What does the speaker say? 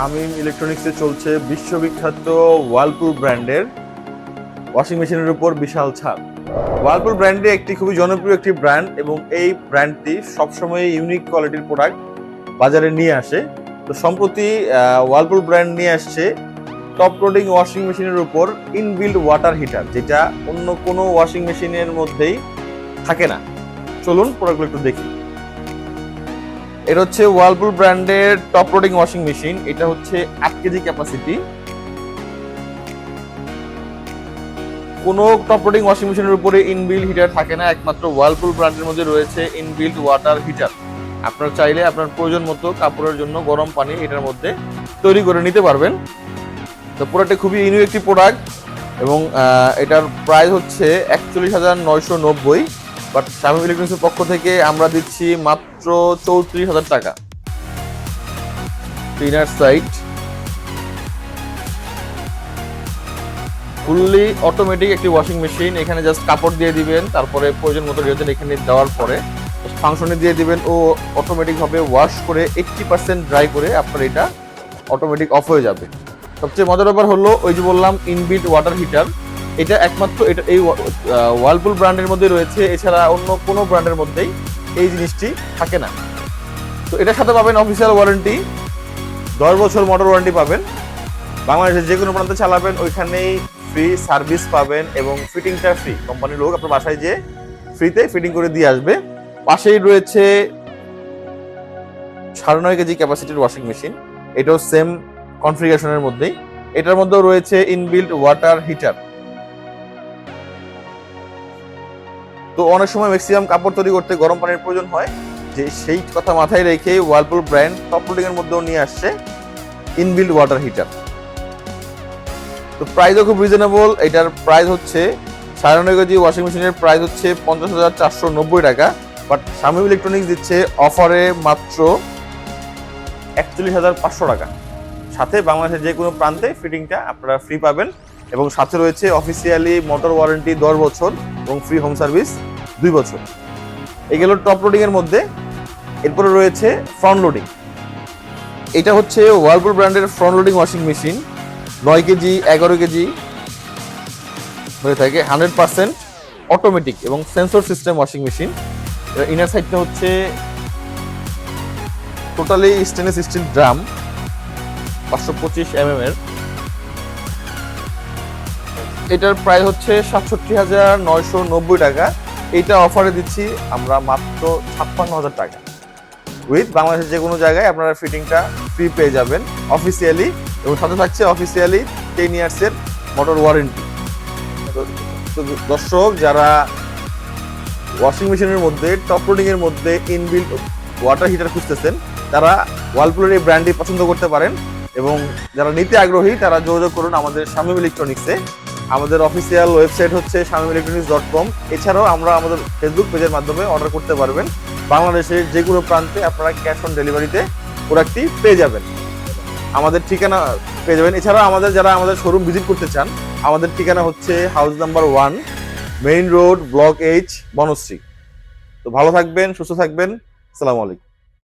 শামিম ইলেকট্রনিক্সে চলছে বিশ্ববিখ্যাত ওয়ালপুল ব্র্যান্ডের ওয়াশিং মেশিনের উপর বিশাল ছাড় ওয়ালপুল ব্র্যান্ডে একটি খুবই জনপ্রিয় একটি ব্র্যান্ড এবং এই ব্র্যান্ডটি সবসময় ইউনিক কোয়ালিটির প্রোডাক্ট বাজারে নিয়ে আসে। তো সম্প্রতি ওয়ালপুল ব্র্যান্ড নিয়ে আসছে টপ লোডিং ওয়াশিং মেশিনের উপর ইনবিল্ড ওয়াটার হিটার যেটা অন্য কোনো ওয়াশিং মেশিনের মধ্যেই থাকে না। চলুন প্রোডাক্টগুলো একটু দেখি। এটা হচ্ছে ওয়ালপুল ব্র্যান্ডের টপ লোডিং ওয়াশিং মেশিন এটা হচ্ছে আট কেজি ক্যাপাসিটি কোনো টপ লোডিং ওয়াশিং মেশিনের উপরে ইনবিল্ড হিটার থাকে না, একমাত্র ওয়ালপুল ব্র্যান্ডের মধ্যে রয়েছে ইনবিল্ড ওয়াটার হিটার আপনার চাইলে আপনার প্রয়োজন মতো কাপড়ের জন্য গরম পানি এটার মধ্যে তৈরি করে নিতে পারবেন। তো পুরোটা খুবই ইউনিক একটি প্রোডাক্ট এবং এটার প্রাইস হচ্ছে একচল্লিশ হাজার নয়শো নব্বই। বাট শামীম ইলেকট্রনিক্সের পক্ষ থেকে আমরা দিচ্ছি মাত্র চৌত্রিশ হাজার টাকা। ইনার সাইট ফুললি অটোমেটিক একটি ওয়াশিং মেশিন এখানে জাস্ট কাপড় দিয়ে দিবেন, তারপরে প্রয়োজন মতো ডিটারজেন্ট এখানে দেওয়ার পরে ফাংশনে দিয়ে দিবেন ও অটোমেটিকভাবে ওয়াশ করে এইটটি পার্সেন্ট ড্রাই করে আপনার এটা অটোমেটিক অফ হয়ে যাবে। সবচেয়ে মজার ব্যাপার হলো, ওই যে বললাম ইনবিট ওয়াটার হিটার এটা একমাত্র এটা এই ওয়ালপুল ব্র্যান্ডের মধ্যে রয়েছে। এছাড়া অন্য কোনো ব্র্যান্ডের মধ্যেই এই জিনিসটি থাকে না। তো এটার সাথে পাবেন অফিসিয়াল ওয়ারেন্টি দশ বছর মোটর ওয়ারেন্টি পাবেন। বাংলাদেশের যে কোনো প্রান্তে চালাবেন, ওইখানেই ফ্রি সার্ভিস পাবেন এবং ফিটিংটা ফ্রি কোম্পানির লোক আপনার বাসায় যে ফ্রিতে ফিটিং করে দিয়ে আসবে। পাশেই রয়েছে সাড়ে নয় কেজি ক্যাপাসিটির ওয়াশিং মেশিন এটাও সেম কনফিগারেশনের মধ্যেই। এটার মধ্যেও রয়েছে ইনবিল্ট ওয়াটার হিটার তো অনেক সময় ম্যাক্সিমাম কাপড় তৈরি করতে গরম পানির প্রয়োজন হয়। যে সেই কথা মাথায় রেখে ওয়ালপুল ব্র্যান্ড টপ লোডিং এর মধ্যেও নিয়ে আসছে ইনবিল্ড ওয়াটার হিটার তো প্রাইসও খুব রিজনেবল এটার প্রাইস হচ্ছে সাড়ে নয় কেজি ওয়াশিং মেশিনের প্রাইস হচ্ছে পঞ্চাশ হাজার চারশো নব্বই টাকা। বাট শামিম ইলেকট্রনিক্স দিচ্ছে অফারে মাত্র একচল্লিশ হাজার পাঁচশো টাকা। সাথে বাংলাদেশের যে কোনো প্রান্তে ফিটিংটা আপনারা ফ্রি পাবেন। এবং সাথে রয়েছে অফিসিয়ালি মোটর ওয়ারেন্টি দশ বছর এবং ফ্রি হোম সার্ভিস দুই বছর। এগুলো টপ লোডিং এর মধ্যে। এরপরে রয়েছে ফ্রন্ট লোডিং এটা হচ্ছে ওয়ালপুল ব্র্যান্ডের ফ্রন্ট লোডিং ওয়াশিং মেশিন নয় কেজি, এগারো কেজি হয়ে থাকে। হান্ড্রেড পার্সেন্ট অটোমেটিক এবং sensor system washing machine inner সাইডটা হচ্ছে টোটালি স্টেনলেস স্টিল ড্রাম পাঁচশো পঁচিশ এম এর। এটার প্রাইস হচ্ছে সাতষট্টি হাজার নয়শো নব্বই টাকা। এইটা অফারে দিচ্ছি, আমরা মাত্র ছাপ্পান্ন হাজার টাকা। উইথ বাংলাদেশের যে কোনো জায়গায় আপনারা ফিটিংটা ফ্রি পেয়ে যাবেন অফিসিয়ালি এবং সাথে থাকছে অফিসিয়ালি টেন ইয়ার্সের মোটর ওয়ারেন্টি তো দর্শক, যারা ওয়াশিং মেশিনের মধ্যে টপ লোডিং এর মধ্যে ইনবিল্ট ওয়াটার হিটার খুঁজতেছেন, তারা ওয়ালপুলের এই ব্র্যান্ডটি পছন্দ করতে পারেন এবং যারা নিতে আগ্রহী, তারা যোগাযোগ করুন আমাদের শামিম ইলেকট্রনিক্সে আমাদের অফিসিয়াল ওয়েবসাইট হচ্ছে শামিম ইলেকট্রনিক্স ডট কম এছাড়াও আমরা আমাদের ফেসবুক পেজের মাধ্যমে অর্ডার করতে পারবেন। বাংলাদেশের যে কোনো প্রান্তে আপনারা ক্যাশ অন ডেলিভারিতে প্রোডাক্টটি পেয়ে যাবেন। আমাদের ঠিকানা পেয়ে যাবেন। এছাড়াও আমাদের যারা আমাদের শোরুম ভিজিট করতে চান, আমাদের ঠিকানা হচ্ছে house number one main road block H Banasree. তো ভালো থাকবেন, সুস্থ থাকবেন। আসসালামু আলাইকুম।